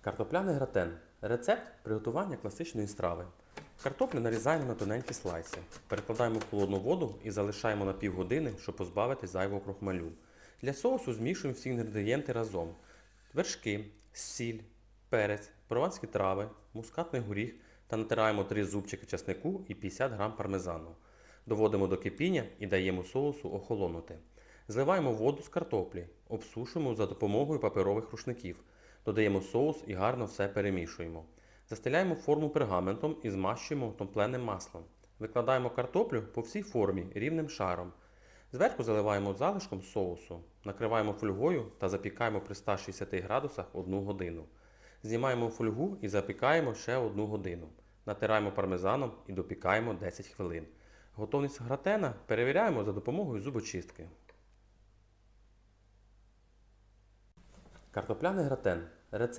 Картопляний гратен. Рецепт приготування класичної страви. Картоплю нарізаємо на тоненькі слайси. Перекладаємо в холодну воду і залишаємо на півгодини, щоб позбавити зайвого крохмалю. Для соусу змішуємо всі інгредієнти разом: вершки, сіль, перець, прованські трави, мускатний горіх та натираємо 3 зубчики часнику і 50 г пармезану. Доводимо до кипіння і даємо соусу охолонути. Зливаємо воду з картоплі, обсушуємо за допомогою паперових рушників. Додаємо соус і гарно все перемішуємо. Застеляємо форму пергаментом і змащуємо топленим маслом. Викладаємо картоплю по всій формі рівним шаром. Зверху заливаємо залишком соусу, накриваємо фольгою та запікаємо при 160 градусах 1 годину. Знімаємо фольгу і запікаємо ще 1 годину. Натираємо пармезаном і допікаємо 10 хвилин. Готовність гратена перевіряємо за допомогою зубочистки. Картопляний гратен. Рецепт